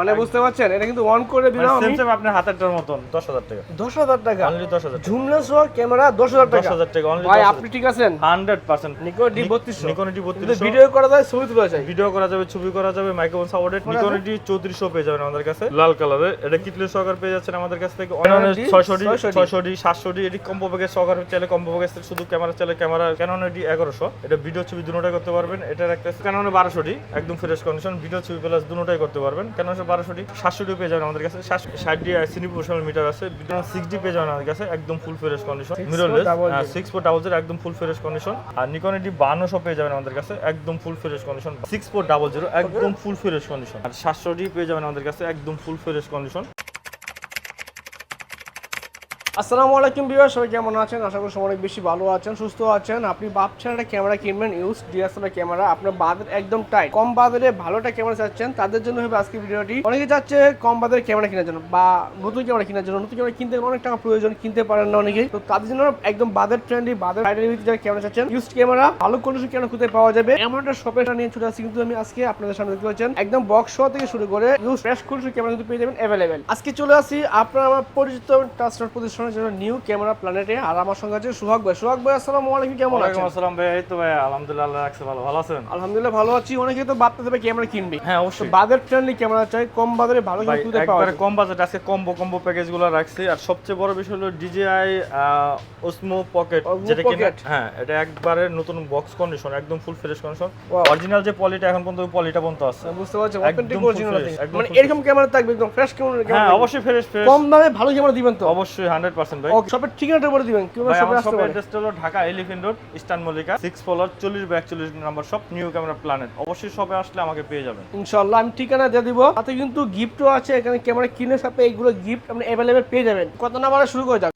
মানে বুঝতে পারছেন? এটা কিন্তু অন করে দিলাম সেম আমি সেম আপনার হাতেরটার মতন দশ হাজার টাকা। দশ হাজার টাকা? অনলি দশ হাজার ঝুমলা সহ ক্যামেরা দশ হাজার দশ টাকা হাজার টাকা অনলি ভাই আপনি ঠিক আছেন? হান্ড্রেড পার্সেন্ট নিকো ডি বত্রিশশো। নিকন ডি যদি বত্রিশ ভিডিও করা যায় ছবি তোলা যায়। ভিডিও করা যাবে ছবি করা যাবে মাইক্রোফোন সাপোর্টেড নিকন ডি চৌত্রিশশো পেয়ে যাবেন আমাদের কাছে। লাল কালারের। এটা কিটলের সহকার পেয়ে যাচ্ছেন আমাদের কাছ থেকে? ডি, ছয়শো ডি 600 ডি। ছয়শো ডি সাতশো ডি। এটি কম্পো প্যাকেজ সহকার চাইলে কম্পো প্যাকেজ শুধু ক্যামেরা চাইলে ক্যামেরা ক্যাননের ডি এগারোশো। এটা ভিডিও ছবি দুটোটাই করতে পারবেন। এটার একটা ক্যাননের বারোশো ডি। একদম ফ্রেশ কন্ডিশন ভিডিও ছবি প্লাস দুটোটাই করতে পারবেন। ক্যাননের বারোশো সাতশোটি পেয়ে যাবেন আমাদের কাছে। ষাটটি সিনি প্রফেশনাল মিটার আছে। সিক্স ডি পেয়ে যাবেন আমাদের কাছে একদম full fresh condition mirrorless six four double zero একদম ফুল ফ্রেশ কন্ডিশন আর নিকনের ডি বান্নশো পেয়ে যাবেন আমাদের কাছে একদম full fresh condition six four double zero একদম ফুল ফ্রেশ কন্ডিশন আর সাতশো ডি পেয়ে যাবেন আমাদের কাছে একদম ফুল ফ্রেশ কন্ডিশন আসসালামু আলাইকুম বিভার সবাই কেমন আছেন? আশা করি সবাই অনেক বেশি ভালো আছেন, সুস্থ আছেন। আপনি ভাবছেন একটা ক্যামেরা কিনবেন ইউজ ডিএসএলআর ক্যামেরা, আপনার বাজেট একদম টাইট কম বাজারে একটা ক্যামেরা চাচ্ছেন, তাদের জন্য হবে আজকে ভিডিওটি। অনেকে চাচ্ছে কম বাজারে ক্যামেরা কেনার জন্য বা নতুন ক্যামেরা কেনার জন্য। নতুন ক্যামেরা কিনতে অনেক টাকা প্রয়োজন, কিনতে পারেন না অনেকেই। তো তাদের জন্য একদম বাজেট ফ্রেন্ডলি বাজেট ফাইডের ভিত্তিতে যারা ক্যামেরা চাচ্ছেন ইউজ ক্যামেরা, ভালো কন্ডিশন ক্যামেরা কোথায় পাওয়া যাবে। এমন একটা শপে নিয়ে চলে আসছি, কিন্তু আমি আজকে আপনাদের সামনে দেখতে পাচ্ছেন, একদম বক্স শো থেকে শুরু করে ইউজ ফ্রেশ কন্ডিশন ক্যামেরা কিন্তু পেয়ে যাবেন অ্যাভেলেবেল আজকে চলে আসি আপনার আমার পরিচিত টাচটার জন্য নিউ ক্যামেরা প্ল্যানেটে আর আমার সঙ্গে আছে সুহাগ ভাই। সুহাগ ভাই আসসালামু আলাইকুম কেমন ওয়ালাইকুম আসসালাম ভাই এই তো ভাই আলহামদুলিল্লাহ রাখছে ভালো ভালো আছেন? আলহামদুলিল্লাহ ভালো আছি। অনেকে তো ভাবতে দেবে ক্যামেরা কিনবে। হ্যাঁ অবশ্যই। বাজেট ফ্রেন্ডলি ক্যামেরা চাই কম বাজারে ভালো কিন্তু পাওয়া যায়। কম বাজেট আজকে কম্বো কম্বো প্যাকেজগুলো রাখছি। আর সবচেয়ে বড় বিষয় হলো ডিজিআই ওসমো পকেট যেটা কিনা হ্যাঁ এটা একবারে নতুন বক্স কন্ডিশন একদম ফুল ফ্রেশ কন্ডিশন অরিজিনাল যে পলিটা এখন পর্যন্ত পলিটা পর্যন্ত আছে। বুঝতে পারছি অথেন্টিক অরিজিনাল মানে এরকম ক্যামেরা থাকবে একদম ফ্রেশ ক্যামেরা হ্যাঁ অবশ্যই ফ্রেশ ফ্রেশ কম দামে ভালো ক্যামেরা দিবেন তো? অবশ্যই হান্ড্রেড পার্সেন্ট ভাই। ওকে শপের ঠিকানাটা বলে দিবেন কীভাবে ভাই শপে আমার আসতে শপের পারে? অ্যাড্রেসটা হলো Dhaka Elephant Road Eastern Mallika six floor চল্লিশ বা একচল্লিশ number shop new camera planet অবশ্যই শপে আসলে আমাকে পেয়ে যাবেন। ইনশাআল্লাহ আমি ঠিকানা দিয়ে দিব। তাতে কিন্তু গিফটও আছে এখানে ক্যামেরা কিনে সাথে এইগুলো গিফট আপনি अवेलेबल পেয়ে যাবেন। কত নাম্বারে শুরু করে যাক।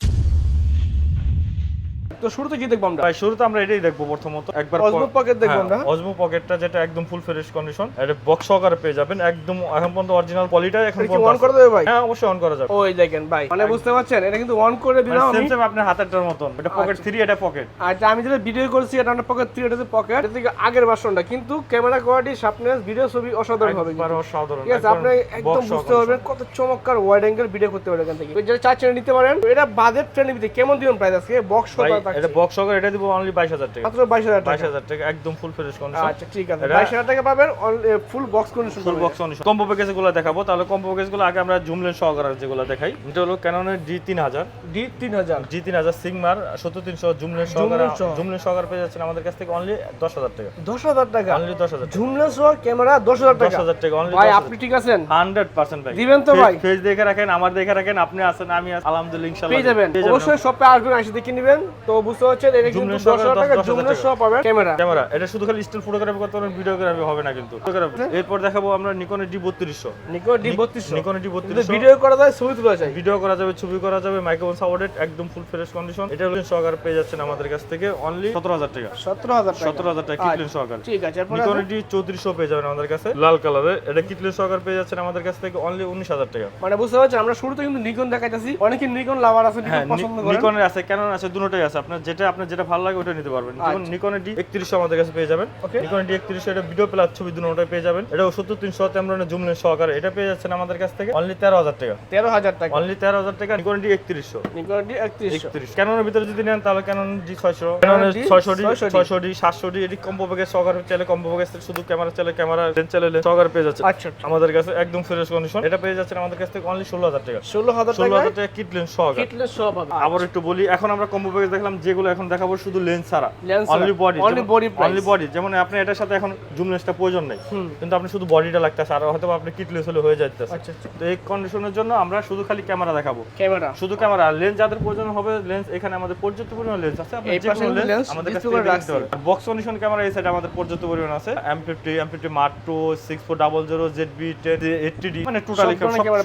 তো শুরুতে কি দেখব আমরা? ভাই শুরুতে আমরা এটাই দেখব প্রথমত। একবার Osmo Pocket দেখব আমরা। অজমো পকেটটা যেটা একদম ফুল ফ্রেশ কন্ডিশন এটা বক্স সহকারে পেয়ে যাবেন। একদম এখন পর্যন্ত অরিজিনাল পলিটাই এখন পর্যন্ত অন করে দেবে ভাই? হ্যাঁ অবশ্যই অন করা যাবে। ওই দেখেন ভাই মানে বুঝতে পারছেন? এটা কিন্তু অন করে দিলাম আমি। সেম আপনার হাতেরটার মতন। এটা পকেট থ্রি এটা পকেট যা আমি যেটা ভিডিও করেছি এটা আমার পকেট থ্রি এটা পকেট এটা থেকে আগের ভার্সনটা কিন্তু ক্যামেরা কোয়ালিটি শার্পনেস ভিডিও ছবি অসাধারণ হবে একবার অসাধারণ ঠিক আছে আপনি একদম বুঝতে পারবেন কত চমৎকার ওয়াইড অ্যাঙ্গেল ভিডিও করতে পারবেন এখান থেকে। যেটা চাচ্ছেন নিতে পারেন এটা বাজেট ফ্রেন্ডলি কেমন দিবেন প্রাইস আজকে? বক্স সহকারে এটা থাকছে বক্স সহকারে এটা দিব অনলি টাকা। মাত্র টাকা। হাজার টাকা একদম ফুল ফ্রেশ কন্ডিশন আচ্ছা ঠিক আছে। এটা- বাইশ হাজার টাকা পাবেন full box condition full box condition combo package দেখাবো। তাহলে কম্বো প্যাকেজ আগে আমরা জুম লেন্স সহকারে যেগুলো দেখাই। এটা হলো ক্যাননের জি তিন হাজার। ডি তিন হাজার। জি তিন হাজার সিগমার সত্তর তিনশো জুম লেন্স সহকারে জুম লেন্স সহকারে পেয়ে যাচ্ছেন আমাদের কাছ থেকে অনলি টাকা। দশ হাজার টাকা। অনলি দশ হাজার ঝুমলে সহ ক্যামেরা দশ হাজার দশ টাকা হাজার টাকা অনলি ভাই আপনি ঠিক আছেন? হান্ড্রেড পার্সেন্ট ভাই। দিবেন তো ভাই? ফেজ দেখে রাখেন আমার দেখে রাখেন আপনি আছেন আমি আলহামদুলিল্লাহ ইনশাআল্লাহ পেয়ে যাবেন। অবশ্যই শপে আসবেন এসে দেখে নেবেন। তো বুঝতে পারছেন? এটা কিন্তু Zoom lens দশ হাজার সহকারে টাকা দশ- দশ জুমলে হাজার সহ পাবেন ক্যামেরা। ক্যামেরা এটা শুধু খালি স্টিল ফটোগ্রাফি করতে পারবেন ভিডিওগ্রাফি হবে না কিন্তু। এরপর দেখাবো আমরা নিকনের ডি বত্রিশশো। নিকো ডি বত্রিশশো। নিকনের ডি কিন্তু বত্রিশশো। ভিডিও করা যায় ছবি তোলা যায়। ভিডিও করা যাবে ছবি করা যাবে মাইক্রোফোন সাপোর্টেড একদম ফুল ফ্রেশ কন্ডিশন এটা হলো সহকারে পেয়ে যাচ্ছেন আমাদের কাছ থেকে অনলি সতেরো হাজার টাকা। সতেরো হাজার টাকা। সতেরো হাজার টাকা কিটলেন সহকারে। ঠিক আছে এরপর নিকন ডি চৌত্রিশশো পেয়ে যাবেন আমাদের কাছে লাল কালারের। এটা কিটলেন সহকারে পেয়ে যাচ্ছেন আমাদের কাছ থেকে অনলি উনিশ হাজার টাকা। মানে বুঝতে পারছেন আমরা শুরুতে কিন্তু নিকন দেখাইতেছি অনেকে নিকন লাভার আছে হ্যাঁ নিকন পছন্দ করেন। নিকনের আছে ক্যানন আছে দুটোই আছে আপনার যেটা আপনার যেটা ভালো লাগে ওটা নিতে পারবেন। যেমন নিকনের ডি একত্রিশশো আমাদের কাছে পেয়ে যাবেন। আচ্ছা। নিকনের ডি একত্রিশশো এটা ভিডিও প্লাস ছবি দুটোই পেয়ে যাবেন। এটা সত্তর তিনশো তেমন জুম লেন্স সহকারে। এটা পেয়ে যাচ্ছেন আমাদের কাছ থেকে অনলি তেরো হাজার টাকা। তেরো হাজার টাকা। অনলি তেরো হাজার টাকা নিকনের ডি একত্রিশশো। নিকন ডি একত্রিশ ক্যাননের ভিতরে যদি নেন তাহলে ক্যানন ডি ছয়শো। ক্যাননের ছয়শো ডি ছয়শো ডি। সাতশো ডি এটি কম্পো প্যাকেজ সহকারে চাইলে কম্পো প্যাকেজ শুধু ক্যামেরা চাইলে ক্যামেরা লেন্স চাইলে সহকারে পেয়ে যাচ্ছে আচ্ছা আমাদের কাছে একদম ফ্রেশ কন্ডিশন এটা পেয়ে যাচ্ছেন আমাদের কাছ থেকে অনলি ষোলো হাজার টাকা। ষোলো হাজার ষোলো হাজার টাকা কিট লেন্স সহকারে। আবার একটু বলি এখন আমরা কম্বো প্যাকেজ দেখলাম যেগুলো এখন দেখাবো শুধু লেন্স ছাড়া। Only body body price। Only body যেমন আপনি এটার সাথে এখন জুম লেন্সটা প্রয়োজন নেই। কিন্তু আপনি শুধু বডিটা লাগতেছে আর হয়তো আপনি কিট লেন্স হলে হয়ে যাইতেছে। আচ্ছা আচ্ছা। তো এই কন্ডিশনের জন্য আমরা শুধু খালি ক্যামেরা দেখাবো। ক্যামেরা শুধু ক্যামেরা লেন্স যাদের প্রয়োজন হবে লেন্স এখানে আমাদের পর্যাপ্ত পরিমাণ লেন্স আছে। আপনি যে কোনো লেন্স আমাদের কাছ করে পারবেন। বক্স কন্ডিশন ক্যামেরা এই সাইডে আমাদের পর্যাপ্ত পরিমাণ আছে। M fifty M fifty mark two six four double zero Z B ten eighty D মানে টোটালি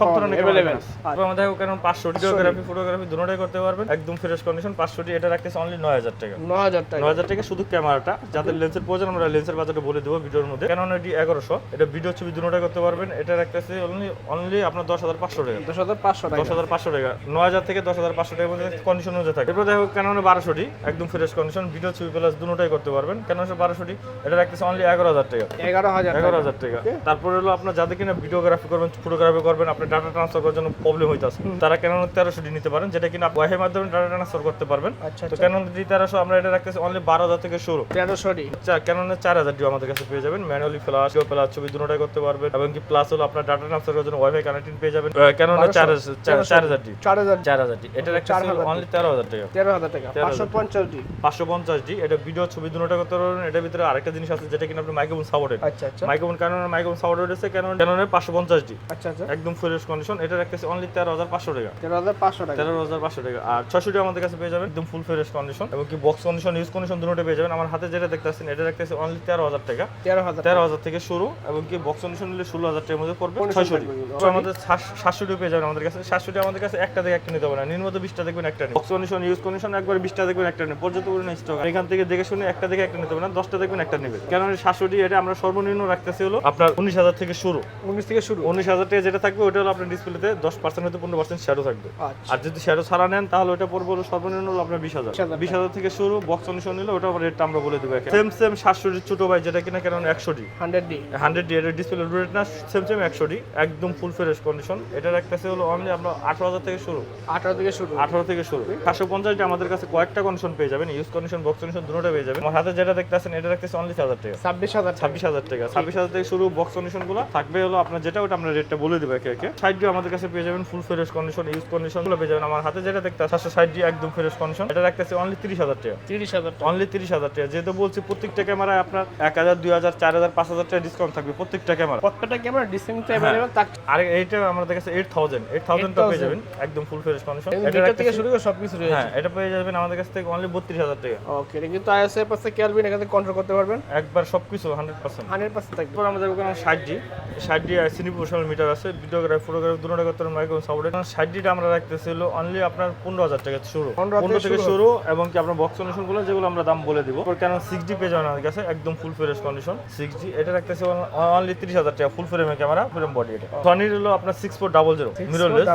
সব ধরনের ক্যামেরা available। আমাদের কারণ পাঁচশো ভিডিওগ্রাফি ফটোগ্রাফি দুটোটাই করতে পারবেন। একদম ফ্রেশ কন্ডিশন পাঁচশো ডি এটার রাখতেছে অনলি নয় হাজার টাকা। নয় হাজার টাকা। নয় হাজার টাকা শুধু ক্যামেরাটা যাদের লেন্সের প্রয়োজন আমরা লেন্সের বাজারটা বলে দেবো ভিডিওর মধ্যে। কেন এটি এগারোশো এটা ভিডিও ছবি দুটোটা করতে পারবেন। এটা রাখতেছে অনলি অনলি আপনার দশ হাজার পাঁচশো টাকা। দশ হাজার পাঁচশো টাকা। দশ হাজার পাঁচশো টাকা। নয় হাজার থেকে দশ হাজার পাঁচশো টাকার মধ্যে কন্ডিশন অনুযায়ী থাকে। এরপর দেখো কেন বারোশোটি একদম ফ্রেশ কন্ডিশন ভিডিও ছবি প্লাস দুটোটাই করতে পারবেন। কেন বারোশোটি এটা রাখতেছে অনলি এগারো হাজার টাকা। এগারো হাজার এগারো হাজার টাকা। তারপরে হলো আপনার যাদের কিনা ভিডিওগ্রাফি করবেন ফটোগ্রাফি করবেন আপনি ডাটা ট্রান্সফার করার জন্য প্রবলেম হইতেছে। তারা কেন তেরোশো ডি নিতে পারেন যেটা কিনা ওয়াইফাই মাধ্যমে ডাটা ট্রান্সফার করতে পারবেন। আচ্ছা। তো কেন ডি তেরোশো আমরা এটা রাখতেছি অনলি বারো হাজার থেকে শুরু। তেরোশো ডি। কেন চার হাজার ডিও আমাদের কাছে পেয়ে যাবেন। ম্যানুয়ালি ফ্লাশ প্লাস ছবি দুটোটাই করতে পারবেন। এবং কি প্লাস হলো আপনার ডাটা ট্রান্সফার করার জন্য ওয়াইফাই কানেক্টিং পেয়ে যাবেন। কেন চার চার- চার হাজার ডি চার হাজার চার হাজার ডি এটা রাখতেছি 4000 অনলি তেরো হাজার টাকা। তেরো হাজার টাকা পাঁচশো পঞ্চাশ ডি পাঁচশো পঞ্চাশ ডি এটা ভিডিও ছবি দুটোটা করতে পারবেন। এটার ভিতরে আরেকটা জিনিস আছে যেটা কিনা আপনি মাইক্রোফোন সাপোর্টেড আচ্ছা আচ্ছা। মাইক্রোফোন ক্যাননের মাইক্রোফোন সাপোর্টেড আছে ক্যানন ক্যাননের পাঁচশো পঞ্চাশ ডি আচ্ছা আচ্ছা। একদম ফ্রেশ কন্ডিশন এটা রাখতেছে অনলি তেরো হাজার পাঁচশো টাকা। তেরো হাজার পাঁচশো টাকা। তেরো হাজার পাঁচশো টাকা। আর আমাদের কাছে পেয়ে যাবেন। একদম ফুল ফ্রেশ কন্ডিশন এবং কি বক্স কন্ডিশন ইউজ কন্ডিশন দুটোটা পেয়ে যাবেন। আমার হাতে যেটা দেখতে পাচ্ছেন এটা রাখতেছে অনলি তেরো হাজার টাকা। তেরো হাজার তেরো হাজার থেকে শুরু এবং কি বক্স কন্ডিশন নিলে ষোলো হাজার টাকার মধ্যে পড়বে ছয়শোটি আমাদের সাতশোটি পেয়ে যাবেন আমাদের কাছে। সাতশোটি আমাদের কাছে একটা থেকে একটা নিতে পারে না। নিম্নত বিশটা দেখবেন একটা বক্স কন্ডিশন ইউজ কন্ডিশন একবার বিশটা দেখবেন একটা নেই পর্যাপ্ত পরিমাণ স্টক এখান থেকে দেখে শুনে একটা থেকে একটা নিতে পারে না দশটা দেখবেন একটা নেবে কেন সাতশোটি এটা আমরা সর্বনিম্ন রাখতেছি হলো আপনার উনিশ হাজার থেকে শুরু। উনিশ থেকে শুরু। উনিশ হাজার টাকা যেটা থাকবে ওটা হলো আপনার ডিসপ্লেতে দশ পার্সেন্ট হতে পনেরো পার্সেন্ট শ্যাডো থাকবে। আচ্ছা। আর যদি শ্যাডো ছাড়া নেন তাহলে ওটা পড়বে হলো সর্বনিম্ন হলো আপনার বিশ হাজার। 20,000 বিশ হাজার থেকে শুরু বক্স কন্ডিশন নিলে ওটা রেটটা আমরা বলে দেবো সেম সেম ছোট ভাই যেটা কিনা কেন একশো D hundred D. Hundred D এটা ডিসপ্লে রেট না সেম সেম একশো ডি একদম ফুল ফ্রেশ কন্ডিশন এটা রাখতেছে হলো অনলি আমরা আঠারো হাজার থেকে শুরু। আঠারো থেকে শুরু। আঠারো থেকে শুরু। সাতশো পঞ্চাশটি আমাদের কাছে কয়েকটা কন্ডিশন পেয়ে যাবেন। ইউজ কন্ডিশন বক্স কন্ডিশন দুটোটা পেয়ে যাবেন। আমার হাতে যেটা দেখতেছেন এটা রাখতেছে অনলি হাজার টাকা। ছাব্বিশ হাজার ছাব্বিশ হাজার টাকা। ছাব্বিশ হাজার থেকে শুরু বক্স কন্ডিশনগুলো। থাকবে হলো আপনার যেটা ওটা আমরা রেটটা বলে দেবো একে একে। ষাট আমাদের কাছে পেয়ে যাবেন ফুল ফ্রেশ কন্ডিশন ইউজ কন্ডিশনগুলো পেয়ে যাবেন। আমার হাতে যেটা দেখতে সাতশো ষাট একদম ফ্রেশ কন্ডিশন এটা রাখতেছে অনলি তিরিশ হাজার টাকা। তিরিশ হাজার অনলি তিরিশ হাজার টাকা। যেহেতু বলছি প্রত্যেকটা ক্যামেরায় আপনার এক হাজার দুই হাজার চার হাজার পাঁচ হাজার টাকা ডিসকাউন্ট থাকবে প্রত্যেকটা ক্যামেরা প্রত্যেকটা ক্যামেরা ডিসকাউন্ট অ্যাভেলেবল আর এইটা আমাদের কাছে এইট থাউজেন্ড এইট থাউজেন্ডটা পেয়ে যাবেন। একদম ফুল ফ্রেশ কন্ডিশন এটা থেকে শুরু করে সবকিছু রয়েছে। হ্যাঁ এটা পেয়ে যাবেন আমাদের কাছ থেকে অনলি বত্রিশ হাজার টাকা। ওকে কিন্তু আইএসএ পাশে ক্যালভিন এখানে কন্ট্রোল করতে পারবেন। একবার সবকিছু হান্ড্রেড পার্সেন্ট হান্ড্রেড পার্সেন্ট থাকবে। আমাদের ওখানে ষাট জি। ষাট জি সিনি প্রফেশনাল মিটার আছে। ভিডিওগ্রাফি ফটোগ্রাফি দুটো করতে মাইক্রোফোন সাপোর্ট ষাট জিটা আমরা রাখতেছি হলো অনলি আপনার পনেরো হাজার টাকা শুরু। পনেরো থেকে থেকে শুরু এবং কি আপনার বক্স কন্ডিশনগুলো যেগুলো আমরা দাম বলে দিব। কেন সিক্স জি পেয়ে যাবেন আমাদের কাছে একদম full fresh condition six G এটা রাখতেছি অনলি তিরিশ হাজার টাকা ফুল ফ্রেমের ক্যামেরা ফ্রেম বডি এটা। সনির হলো আপনার six four double zero 6400 mirrorless.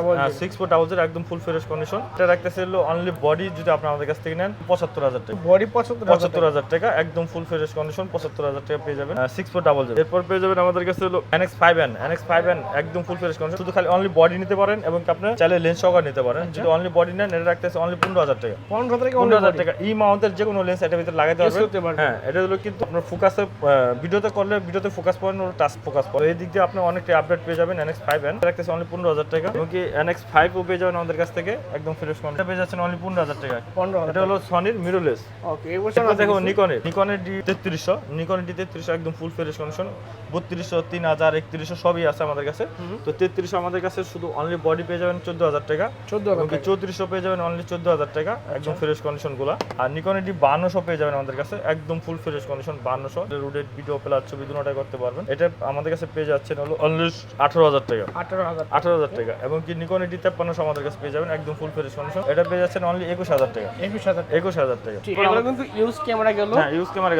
Six four double zero একদম ফুল ফ্রেশ কন্ডিশন এটা রাখতেছি হলো অনলি বডি যদি আপনি আমাদের কাছ থেকে নেন পঁচাত্তর হাজার টাকা। বডি পঁচাত্তর হাজার পঁচাত্তর হাজার টাকা একদম ফুল ফ্রেশ কন্ডিশন পঁচাত্তর হাজার টাকা পেয়ে যাবেন। সিক্স ফোর ডাবল জিরো এরপর পেয়ে যাবেন আমাদের কাছে হলো NX five N NX five N একদম ফুল ফ্রেশ কন্ডিশন শুধু খালি অনলি বডি নিতে পারেন এবং কি আপনি চাইলে লেন্স সহকার নিতে পারেন। যদি অনলি বডি নেন এটা রাখতেছে অনলি পনেরো হাজার টাকা। পনেরো থেকে পনেরো হাজার টাকা। ই মাউন্টের যে কোনো লেন্স এটার ভিতরে লাগাতে পারবেন। পারবেন। হ্যাঁ এটা হলো কিন্তু আপনার ফোকাসে ভিডিওতে করলে ভিডিওতে ফোকাস পয়েন্ট ওর টাচ ফোকাস পয়েন্ট এই দিক দিয়ে আপনি অনেকটা আপডেট পেয়ে যাবেন এনএক্স এন রাখতেছে অনলি পনেরো হাজার টাকা। এবং কি এনএক্স ও পেয়ে যাবেন আমাদের কাছ থেকে। একদম ফ্রেশ কন্ডিশন পেয়ে যাচ্ছেন অনলি পনেরো হাজার টাকা। পনেরো হাজার এটা হলো সনির মিরোলেস ওকে এই বছর দেখো নিকনের নিকনের ডি তেত্রিশশো। নিকনের ডি তেত্রিশশো একদম ফুল ফ্রেশ কন্ডিশন বত্রিশশো তিন হাজার একত্রিশশো সবই আছে আমাদের কাছে। তো তেত্রিশশো আমাদের কাছে শুধু অনলি বডি পেয়ে যাবেন চোদ্দ হাজার টাকা। চোদ্দ এবং হাজার চৌত্রিশশো পেয়ে যাবেন অনলি চোদ্দ হাজার টাকা। একদম ফ্রেশ কন্ডিশনগুলা। আর নিকনের ডি বান্নশো পেয়ে যাবেন আমাদের কাছে। একদম ফুল ফ্রেশ কন্ডিশন বান্নশো রুডেড ভিডিও প্লাস ছবি দুটোটা করতে পারবেন। এটা আমাদের কাছে পেয়ে যাচ্ছেন হলো অনলি আঠারো হাজার টাকা। আঠারো হাজার টাকা। এবং কি নিকনের ডি তেপ্পান্নশো আমাদের কাছে পেয়ে যাবেন। একদম ফুল ফ্রেশ কন্ডিশন এটা পেয়ে যাচ্ছেন অনলি একুশ হাজার টাকা। একুশ হাজার টাকা। একুশ হাজার টাকা। কিন্তু ইউজ ক্যামেরা গেল। হ্যাঁ ইউজ ক্যামেরা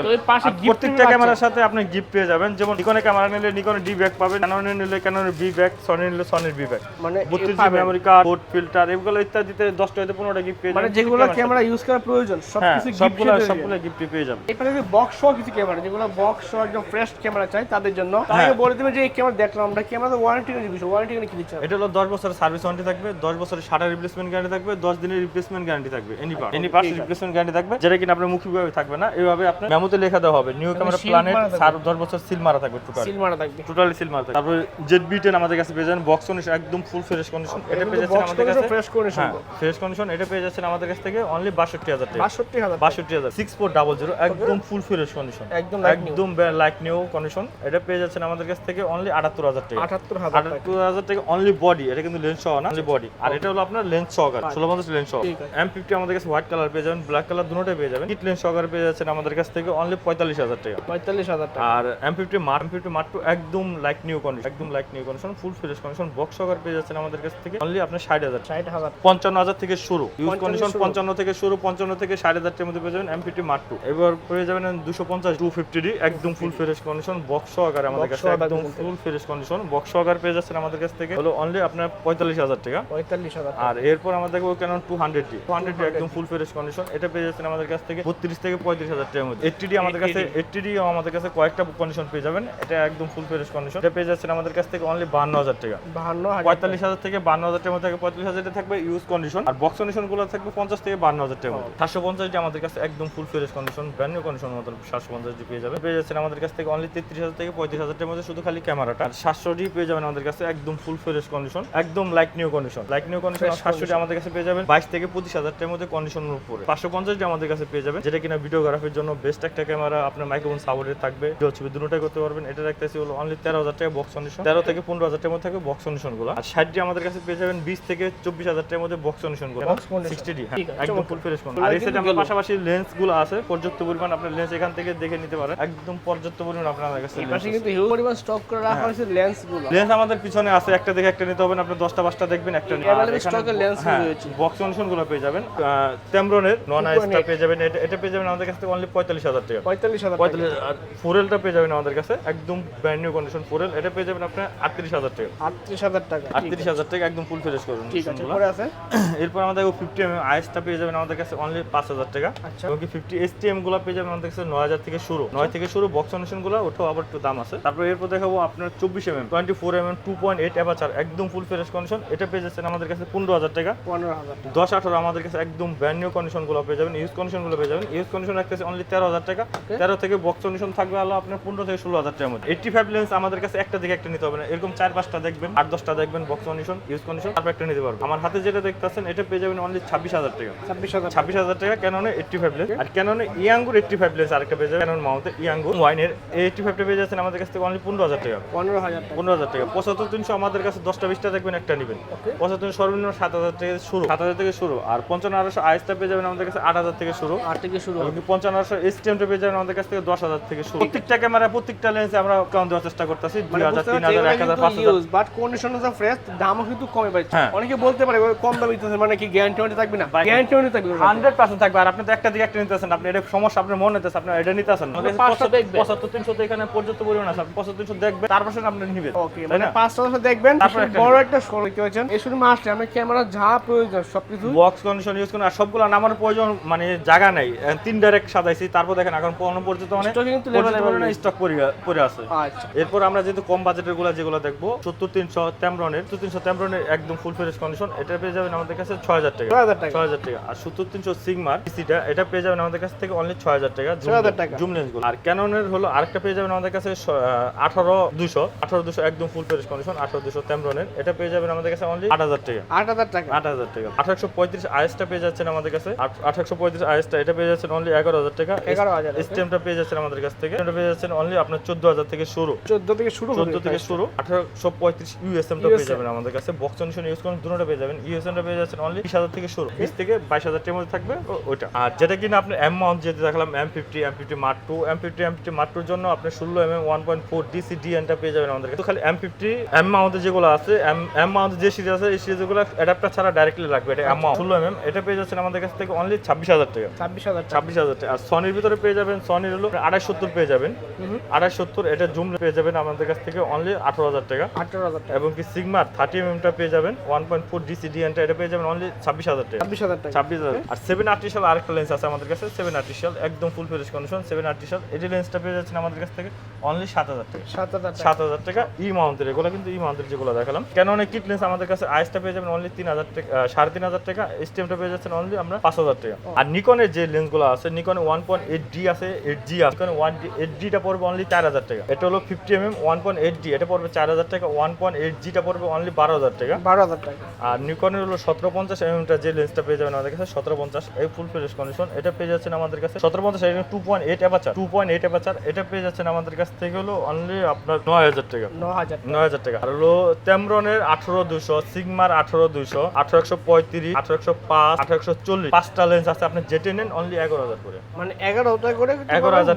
প্রত্যেকটা ক্যামেরার সাথে আপনি গিফট পেয়ে যাবেন। যেমন নিকনের ক্যামেরা নিলে নিকনের ডি ব্যাগ পাবেন ক্যাননের নিলে ক্যাননের বি ব্যাগ সনি নিলে সনির বি ব্যাগ মানে বত্রিশ। মেমোরি কার্ড ফিল্টার এগুলো ইত্যাদিতে দশটা হইতে পনেরোটা গিফট পেয়ে মানে যাবেন। যেগুলো ক্যামেরা ইউজ করা প্রয়োজন সবকিছু সবগুলো সবগুলো গিফট পেয়ে যাবেন। এখানে যে বক্স সহ কিছু ক্যামেরা যেগুলো বক্স সহ একদম ফ্রেশ ক্যামেরা চাই তাদের জন্য। হ্যাঁ। বলে যে এই ক্যামেরা দেখলাম আমরা ক্যামেরা ওয়ারেন্টি ওয়ারেন্টি কি দিচ্ছে? এটা হলো দশ বছরের সার্ভিস ওয়ারেন্টি থাকবে দশ বছরের সাটার রিপ্লেসমেন্ট গ্যারান্টি থাকবে দশ দিনের রিপ্লেসমেন্ট গ্যারান্টি থাকবে any part any part replacement guarantee থাকবে যেটা কিনা আপনার মুখিভাবে থাকবে না এইভাবে আপনার মেমোতে লেখা দেওয়া হবে নিউ ক্যামেরা প্ল্যানেট মারা থাকবে। সার দশ বছর সিল মারা থাকবে টোটাল সিল মারা থাকবে। টোটালি সিল মারা থাকবে। তারপরে জেড বি টেন আমাদের কাছে পেয়ে যাবেন বক্স কন্ডিশন একদম ফুল ফ্রেশ কন্ডিশন এটা পেয়ে যাচ্ছেন আমাদের কাছে। ফ্রেশ হ্যাঁ ফ্রেশ কন্ডিশন এটা পেয়ে যাচ্ছেন আমাদের কাছ থেকে। অনলি বাষট্টি হাজার টাকা। বাষট্টি হাজার বাষট্টি হাজার। সিক্স ফোর ডাবল জিরো একদম ফুল ফ্রেশ কন্ডিশন একদম একদম লাইক নিউ কন্ডিশন এটা পেয়ে যাচ্ছেন আমাদের কাছ থেকে অনলি আটাত্তর হাজার টাকা। আটাত্তর হাজার টাকা। অনলি বডি এটা কিন্তু লেন্স সহ না? অনলি বডি আর এটা হলো আপনার লেন্স সহকার ষোলো পঞ্চাশ লেন্স সহ। ঠিক আছে। এম ফিফটি আমাদের কাছে হোয়াইট কালার পেয়ে যাবেন ব্ল্যাক কালার দুটোটাই পেয়ে যাবেন। কিট লেন্স সহকার পেয়ে যাচ্ছেন আমাদের কাছ থেকে অনলি পঁয়তাল্লিশ হাজার টাকা। পঁয়তাল্লিশ হাজার টাকা। আর M fifty mark M fifty mark two একদম লাইক নিউ কন্ডিশন একদম like new condition full fresh condition box সহকার পেয়ে যাচ্ছেন আমাদের কাছ থেকে অনলি আপনার ষাট হাজার ষাট হাজার পঞ্চান্ন হাজার থেকে শুরু। ইউজ কন্ডিশন শুরু। পঞ্চান্ন থেকে থেকে শুরু পঞ্চান্ন থেকে সাড়ে হাজার মধ্যে পেয়ে যাবেন এম ফিফটি মার্ক টু এবার পেয়ে যাবেন দুশো পঞ্চাশ টু ফিফটি ডি একদম ফুল ফ্রেশ কন্ডিশন বক্স সহকারে আমাদের কাছে একদম ফুল ফ্রেশ কন্ডিশন বক্স সহকারে পেয়ে যাচ্ছেন আমাদের কাছ থেকে। হলো অনলি আপনার পঁয়তাল্লিশ হাজার টাকা। পঁয়তাল্লিশ হাজার আর এরপর আমাদের দেখব Canon two hundred D two hundred D একদম ফুল ফ্রেশ কন্ডিশন এটা পেয়ে যাচ্ছেন আমাদের কাছ থেকে বত্রিশ থেকে পঁয়ত্রিশ হাজার টাকার মধ্যে। এইটটি ডি আমাদের কাছে এইটটি ডি আমাদের কাছে কয়েকটা কন্ডিশন পেয়ে যাবেন। এটা একদম ফুল ফ্রেশ কন্ডিশন এটা পেয়ে যাচ্ছেন আমাদের কাছ থেকে অনলি বান্ন হাজার টাকা। হাজার পঁয়তাল্লিশ হাজার থেকে বান্ন হাজার টাকার মধ্যে পঁয়তাল্লিশ হাজার থাকবে ইউজ কন্ডিশন আর বক্স কন্ডিশনগুলো থাকবে পঞ্চাশ থেকে বান্ন হাজার মধ্যে সাতশো পঞ্চাশ ডি আমাদের কাছে একদম full fresh condition brand new condition মতো সাতশো পঞ্চাশ ডি পেয়ে যাবে। পেয়ে যাচ্ছেন আমাদের কাছ থেকে অনলি তেত্রিশ হাজার থেকে পঁয়ত্রিশ হাজার টাকার মধ্যে শুধু খালি ক্যামেরাটা। আর সাতশো ডি পেয়ে যাবেন আমাদের কাছে একদম ফুল ফ্রেশ কন্ডিশন একদম like new condition like new condition Fresh সাতশো ডি আমাদের কাছে পেয়ে যাবেন বাইশ থেকে পঁচিশ হাজার টাকার মধ্যে কন্ডিশনের উপরে। পাঁচশো পঞ্চাশ ডি আমাদের কাছে পেয়ে যাবেন যেটা কিনা ভিডিওগ্রাফির জন্য বেস্ট একটা ক্যামেরা আপনার মাইক্রোফোন সাপোর্টেড থাকবে। ভিডিও ছবি দুটোটাই করতে পারবেন। এটা রাখতেছি হলো অনলি তেরো হাজার টাকা বক্স কন্ডিশন তেরো থেকে পনেরো হাজার টাকার মধ্যে থাকবে বক্স কন্ডিশনগুলো। আর ষাট ডি আমাদের কাছে পেয়ে যাবেন বিশ থেকে চব্বিশ হাজার টাকার মধ্যে বক্স কন্ডিশনগুলো। সিক্সটি একদম। ফুল ফ্রেশ ওগুলো আর এই সেটে পাশাপাশি লেন্সগুলো আছে পর্যাপ্ত পরিমাণ আপনার লেন্স এখান থেকে দেখে নিতে পারেন। একদম পর্যাপ্ত পরিমাণ আপনার কাছে পাশে আছে। কিন্তু হিউজ পরিমাণ স্টক করে রাখা হয়েছে লেন্সগুলো। লেন্স আমাদের পিছনে আছে একটা দেখে একটা নিতে হবে আপনি দশটা পাঁচটা দেখবেন একটা নিয়ে এর lens রয়েছে। বক্স কন্ডিশন পেয়ে যাবেন। টেমব্রনের নন 2.8 আইসটা পেয়ে যাবেন। এটা এটা পেয়ে যাবেন আমাদের কাছ অনলি পঁয়তাল্লিশ হাজার টাকা। পঁয়তাল্লিশ হাজার টাকা। পঁয়তাল্লিশ আর ফোরেলটা পেয়ে যাবেন আমাদের কাছে। একদম ব্র্যান্ড নিউ কন্ডিশন ফোরেল এটা পেয়ে যাবেন আপনার আটত্রিশ হাজার টাকা। আটত্রিশ হাজার টাকা। ঠিক আটত্রিশ হাজার টাকা একদম ফুল ফ্রেশ করুন ঠিক আছে পরে আছে। এরপর আমাদের ফিফটি এম আইসটা পেয়ে যাবেন আমাদের কাছে অনলি পাঁচ হাজার টাকা। আচ্ছা। এবং কি ফিফটি এস টি এমগুলো পেয়ে যাবেন আমাদের কাছে নয় হাজার থেকে শুরু। নয় থেকে শুরু বক্স কন্ডিশনগুলো ওঠাও আবার একটু দাম আছে। তারপর এরপর দেখাবো আপনার চব্বিশ M M twenty four M M two point eight aperture একদম ফুল ফ্রেশ কন্ডিশন এটা পেয়ে যাচ্ছেন আমাদের কাছে পনেরো হাজার টাকা। পনেরো হাজার দশ আঠারো আমাদের কাছে একদম ব্র্যান্ড নিউ কন্ডিশনগুলো পেয়ে যাবেন ইউজ কন্ডিশনগুলো পেয়ে যাবেন। ইউজ কন্ডিশন রাখতেছে অনলি তেরো হাজার টাকা। তেরো থেকে বক্স কন্ডিশন থাকবে হলো আপনার পনেরো থেকে ষোলো হাজার টাকার মধ্যে। এইটটি ফাইভ লেন্স আমাদের কাছে একটা দিকে একটা নিতে হবে না। এরকম চার পাঁচটা দেখবেন আট দশটা দেখবেন বক্স কন্ডিশন ইউজ কন্ডিশন তারপর একটা নিতে পারবেন আমার হাতে যেটা দেখতেছেন এটা পেয়ে যাবেন অনলি ছাব্বিশ হাজার টাকা। ছাব্বিশ হাজার ছাব্বিশ হাজার টাকা ক্যাননে এইটটি ফাইভ লেন্স আর ক্যাননে ইয়াঙ্গুর এইটটি ফাইভ লেন্স আরেকটা পেয়ে যাবে ক্যানন মাউন্টে ইয়াঙ্গুর ওয়াইনের এইটটি ফাইভটা পেয়ে যাচ্ছেন আমাদের কাছ থেকে অনলি পনেরো হাজার টাকা। পনেরো হাজার পনেরো হাজার টাকা। পঁচাত্তর তিনশো আমাদের কাছে দশটা বিশটা দেখবেন একটা নেবেন। পঁচাত্তর সর্বনিম্ন সাত হাজার থেকে শুরু। সাত হাজার থেকে শুরু। আর পঞ্চান্ন আড়াইশো আইসটা পেয়ে যাবেন আমাদের কাছে আট হাজার থেকে শুরু। আট থেকে শুরু পঞ্চান্ন আড়াইশো এসটিএমটা পেয়ে যাবেন আমাদের কাছ থেকে দশ হাজার থেকে শুরু। প্রত্যেকটা ক্যামেরা প্রত্যেকটা লেন্সে আমরা কাউন্ট দেওয়ার চেষ্টা করতেছি। দুই হাজার তিন হাজার এক হাজার পাঁচ হাজার। বাট কন্ডিশন ফ্রেশ দামও কিন্তু কমে পাচ্ছে হ্যাঁ। অনেকে বলতে পারে কম দামে মানে কি গ্যারান্টি থাকবে না? গ্যারান্টি থাকবে না। হান্ড্রেড পার্সেন্ট থাকবে। আর আপনি তো একটা দিকে একটা নিতেছেন। আপনি এটা সমস্যা আপনার মনে নিতেছে আপনি এটা নিতেছেন। পাঁচটা দেখবেন। পঁচাত্তর তিনশো তো এখানে পর্যাপ্ত পরিমাণ আছে। আপনি পঁচাত্তর তিনশো দেখবেন তার পাশে আপনি নিবেন। ওকে মানে না? পাঁচটা দশটা দেখবেন। বড় একটা শো দেখতে পাচ্ছেন। এই শুধু মাস্ট আমরা ক্যামেরা যা প্রয়োজন সবকিছু বক্স কন্ডিশন ইউজ করুন আর সবগুলো নামার প্রয়োজন মানে জায়গা নেই। তিন ডাইরেক্ট সাজাইছি তারপর দেখেন এখন পনেরো পর্যন্ত মানে কিন্তু স্টক পরে আছে। আচ্ছা। এরপর আমরা যেহেতু কম বাজেটেরগুলো যেগুলো দেখব সত্তর তিনশো তেমরনের সত্তর তিনশো তেমরনের একদম ফুল ফ্রেশ কন্ডিশন এটা পেয়ে যাবেন আমাদের কাছে ছয় হাজার টাকা। ছয় হাজার টাকা। ছয় হাজার টাকা। আর সত্তর তিনশো সিগমার পিসিটা এটা পেয়ে যাবেন আমাদের কাছ থেকে অনলি ছয় হাজার টাকা জুম লেন্স আর ক্যাননের হলো আরেকটা পেয়ে যাবেন আমাদের কাছে আঠারো দুশো আঠারো দুশো একদম ফুল ফ্রেশ কন্ডিশন আঠারো দুশো তেমরনের এটা পেয়ে যাবেন আমাদের কাছে অনলি আট হাজার টাকা। আট হাজার টাকা। আট হাজার টাকা। আঠারোশো পঁয়ত্রিশ আইএসটা পেয়ে যাচ্ছেন আমাদের কাছে। আঠারোশো পঁয়ত্রিশ আইএসটা এটা পেয়ে যাচ্ছেন অনলি এগারো হাজার টাকা। 11,000 স্টেমটা পেয়ে যাচ্ছেন আমাদের কাছ থেকে। এটা পেয়ে যাচ্ছেন অনলি আপনার চোদ্দ হাজার থেকে শুরু। চোদ্দ থেকে শুরু চোদ্দ থেকে শুরু। আঠারোশো পঁয়ত্রিশ ইউএসএমটা পেয়ে যাবেন আমাদের কাছে। বক্স কন্ডিশন ইউজ করুন দুটোটা পেয়ে যাবেন। ইউএসএমটা পেয়ে যাচ্ছেন অনলি বিশ হাজার থেকে শুরু। বিশ থেকে বাইশ হাজার টাকার মধ্যে থাকবে ওইটা। আর যেটা কিনা আপনি এম মাউন্ট যেটা দেখালাম M fifty M fifty mark two M fifty M fifty mark টুর জন্য আপনি ষোলো M M one point four DC ডিএনটা পেয়ে যাবেন আমাদের তো খালি এম ফিফটি এম মাউন্টের যেগুলো আছে এম এম মাউন্টের যে সিরিজ আছে এই সিরিজগুলো অ্যাডাপ্টার ছাড়া ডাইরেক্টলি লাগবে। এটা এম মাউন্ট ষোলো এম এম এটা পেয়ে যাচ্ছেন আমাদের কাছ থেকে অনলি ছাব্বিশ হাজার টাকা। ছাব্বিশ হাজার ছাব্বিশ হাজার টাকা। আর সনির ভিতরে পেয়ে যাবেন সনির হলো আড়াই সত্তর পেয়ে যাবেন। আড়াই সত্তর এটা জুম পেয়ে যাবেন আমাদের কাছ থেকে অনলি আঠারো হাজার টাকা। আঠারো হাজার টাকা। এবং কি সিগমার থার্টি এমএমটা পেয়ে যাবেন ওয়ান পয়েন্ট ফোর ডিসিডিএনটা এটা পেয়ে যাবেন অনলি ছাব্বিশ হাজার টাকা। ছাব্বিশ হাজার টাকা। ছাব্বিশ আর সেভেন আর্টিশাল আরেকটা লেন্স আছে আমাদের কাছে সেভেন আর্টিশাল একদম full fresh condition seven artisans এই লেন্সটা পেয়ে যাচ্ছেন আমাদের কাছ থেকে অনলি সাত হাজার টাকা। সাত হাজার টাকা। সাত হাজার টাকা। ই মাউন্টের এগুলো কিন্তু ই মাউন্টের যেগুলো দেখালাম। কেন অনেক কিট লেন্স আমাদের কাছে? আইসটা পেয়ে যাবেন অনলি তিন হাজার টাকা সাড়ে তিন হাজার টাকা। এসটিএমটা পেয়ে যাচ্ছেন অনলি আমরা পাঁচ হাজার টাকা। আর নিকনের যে লেন্সগুলো আছে নিকনে ওয়ান পয়েন্ট এইট ডি আছে এইট জি আছে। নিকনে ওয়ান এইট ডিটা পড়বে অনলি চার হাজার টাকা। এটা হলো fifty M M one point eight D এটা পড়বে চার হাজার টাকা ওয়ান পয়েন্ট এইট জিটা পড়বে অনলি বারো হাজার টাকা। বারো হাজার টাকা। আর নিকনের হলো সতেরো পঞ্চাশ এমএমটা যে লেন্সটা পেয়ে যাবেন আমাদের কাছে সতেরো পঞ্চাশ এই ফুল ফ্রেশ কন্ডিশন এটা পেয়ে যাচ্ছেন আমাদের কাছে সতেরো পঞ্চাশ two point eight aperture two point eight aperture এটা পেয়ে যাচ্ছেন আমাদের কাছ থেকে হলো অনলি আপনার নয় হাজার টাকা। নয় হাজার টাকা। আর হলো তেমরনের আঠারো দুশো সিগমার আঠারো দুশো আঠারো একশো পঁয়ত্রিশ আঠারো একশো পাঁচ আঠারো একশো চল্লিশ। পাঁচটা লেন্স আছে আপনি যেটে নেন অনলি এগারো হাজার করে। মানে এগারো টাকা করে এগারো হাজার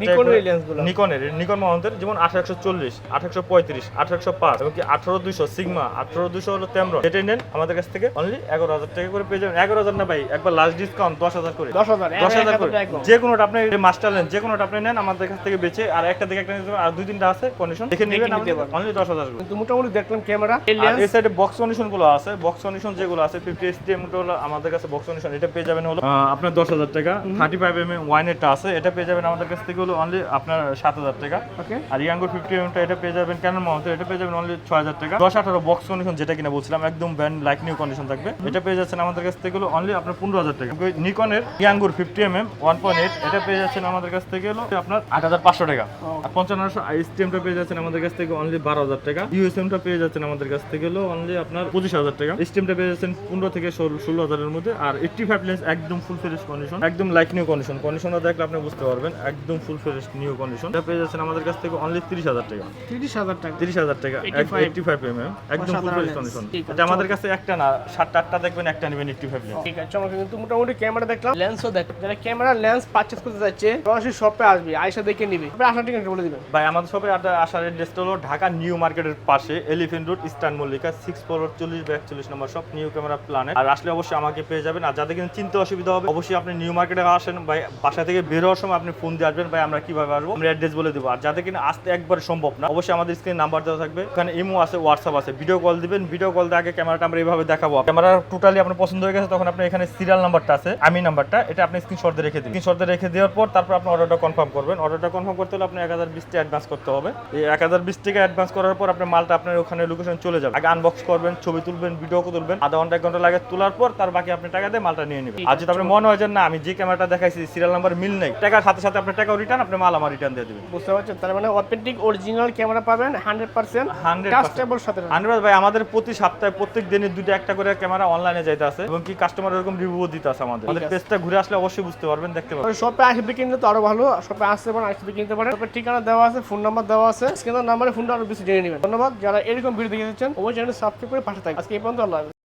নিকনের নিকন মাউন্টের যেমন আঠারো একশো চল্লিশ আঠারো একশো পঁয়ত্রিশ আঠারো একশো পাঁচ এবং কি আঠারো দুশো সিগমা আঠারো দুশো হলো তেমরন যেটাই নেন আমাদের কাছ থেকে অনলি এগারো হাজার টাকা করে পেয়ে যাবেন। এগারো হাজার না ভাই একবার লাস্ট ডিসকাউন্ট দশ হাজার করে। দশ হাজার। দশ হাজার করে। যে কোনোটা আপনি মাস্টার নেন যে কোনোটা আপনি নেন আমাদের কাছ থেকে বেচে আর একটা দিকে একটা নিতে আর দুই তিনটা আছে কন্ডিশন দেখে নেবেন নিতে অনলি দশ হাজার করে। কিন্তু মোটামুটি দেখলাম ক্যামেরা এই সাইডে বক্স কন্ডিশনগুলো আছে। বক্স কন্ডিশন যেগুলো আছে ফিফটি হলো আমাদের কাছে বক্স কন্ডিশন এটা পেয়ে যাবেন হলো আপনার দশ হাজার টাকা। থার্টি ফাইভ এম এম ওয়াইনেরটা আছে। এটা পেয়ে যাবেন আমাদের কাছ থেকে হলো অনলি আপনার সাত হাজার টাকা। ওকে আর ইয়াঙ্গো ফিফটি এমটা এটা পেয়ে যাবেন কেন মাউন্ট এটা পেয়ে যাবেন অনলি ছয় হাজার টাকা। দশ আঠারো বক্স কন্ডিশন যেটা কিনা বলছিলাম একদম ব্যান্ড লাইক নিউ কন্ডিশন থাকবে। এটা পেয়ে যাচ্ছেন আমাদের কাছ থেকে হলো অনলি আপনার পনেরো হাজার টাকা। নিকনের ইয়াঙ্গুর fifty M M one point eight এটা পেয়ে যাচ্ছেন আমাদের কাছ থেকে হলো আপনার আট হাজার পাঁচশো টাকা। আর পঞ্চান্নশো আইএসটিএমটা পেয়ে যাচ্ছেন আমাদের কাছ থেকে অনলি বারো হাজার টাকা। ইউএসএমটা পেয়ে যাচ্ছেন আমাদের কাছ থেকে হলো অনলি আপনার পঁচিশ হাজার টাকা। স্টিমটা পেয়ে যাচ্ছেন পনেরো থেকে ষোলো ষোলো হাজারের মধ্যে। আর এইটটি ফাইভ লেন্স একদম ফুল ফ্রেশ কন্ডিশন একদম লাইক নিউ কন্ডিশন কন্ডিশনটা দেখলে আপনি বুঝতে পারবেন একদম ফুল ফ্রেশ নিউ কন্ডিশন এটা পেয়ে যাচ্ছেন আমাদের কাছ থেকে অনলি তিরিশ হাজার টাকা। তিরিশ হাজার টাকা। তিরিশ হাজার টাকা এইটটি ফাইভ এম একদম ফুল ফ্রেশ কন্ডিশন এটা আমাদের কাছে একটা না সাতটা আটটা দেখবেন একটা নেবেন এইটটি ফাইভ লেন্স ঠিক আছে কিন্তু মোটামুটি ক্যামেরা দেখলাম লেন্সও দেখ। যারা ক্যামেরা লেন্স পারচেস করতে যাচ্ছে সরাসরি শপে আসবে আয়সা দেখে নিবে। তবে আসার ঠিক বলে দিবেন। ভাই, আমাদের শপে আসার অ্যাড্রেসটা হলো ঢাকা নিউ মার্কেটের পাশে Elephant Road Eastern Mallika six four চল্লিশ বা একচল্লিশ নম্বর শপ নিউ ক্যামেরা প্ল্যানে আর আসলে অবশ্যই আমাকে পেয়ে যাবেন। আর যাদের কিন্তু চিনতে অসুবিধা হবে, অবশ্যই আপনি নিউ মার্কেটে আসেন। ভাই, বাসা থেকে বের হওয়ার সময় আপনি ফোন দিয়ে আসবেন। ভাই, আমরা কীভাবে আসব? আমরা অ্যাড্রেস বলে দেবো। আর যাদের কিনা আসতে একবার সম্ভব না, অবশ্যই আমাদের স্ক্রিনে নাম্বার দেওয়া থাকবে। ওখানে ইমো আছে হোয়াটসঅ্যাপ আছে। ভিডিও কল দিবেন। ভিডিও কল দিয়ে আগে ক্যামেরাটা আমরা এইভাবে দেখাবো। ক্যামেরা টোটালি আপনার পছন্দ হয়ে গেছে, তখন আপনি এখানে সিরিয়াল নাম্বারটা আছে আমি নাম্বারটা এটা আপনি স্ক্রিনশট রেখে দিন স্ক্রিনশট রেখে দেওয়ার পর তারপর আপনি অর্ডারটা কনফার্ম করবেন। অর্ডারটা কনফার্ম করতে হলে আপনি এক হাজার বিশ টাকা অ্যাডভান্স করতে হবে। এই এক হাজার বিশ টাকা অ্যাডভান্স করার পর আপনার মালটা আপনার ওখানে লোকেশন চলে যাবে। আগে আনবক্স করবেন ছবি তুলবেন ভিডিও তুলবেন। আধা ঘণ্টা এক ঘণ্টা লাগে তোলার পর তার বাকি আপনি টাকা দিয়ে মালটা নিয়ে নেবেন। আর যদি আপনি মনে হয় যে না আমি যে ক্যামেরাটা দেখাইছি সিরিয়াল নাম্বার মিল নেই টাকার সাথে সাথে আপনার টাকা রিটার্ন আপনি মাল আমার রিটার্ন দিয়ে দেবেন। বুঝতে পারছেন? তার মানে অথেন্টিক অরিজিনাল ক্যামেরা পাবেন হান্ড্রেড পার্সেন্ট 100% কাস্টেবল সাথে। আনবাদ ভাই আমাদের প্রতি সপ্তাহে প্রত্যেক দিনে দুইটা একটা করে ক্যামেরা অনলাইনে যাইতে আছে। এবং কি কাস্টমার এরকম রিভিউ দিতে আছে আমাদের। আমাদের পেজটা ঘুরে আসলে অবশ্যই বুঝতে পারবেন দেখতে পাবেন শপে আসবে কিনলে তো আরও ভালো। শপে আসতে পারেন আসবে কিনতে পারেন। শপের ঠিকানা দেওয়া আছে ফোন নাম্বার দেওয়া আছে। স্ক্রিনের নাম্বারে ফোনটা আরও বেশি জেনে নেবেন। ধন্যবাদ। যারা এরকম ভিডিও দেখে দিচ্ছেন অবশ্যই চ্যানেল সাবস্ক্রাইব করে পাশে থাকবেন। আজকে এই পর্যন্ত আল্লাহ হাফেজ।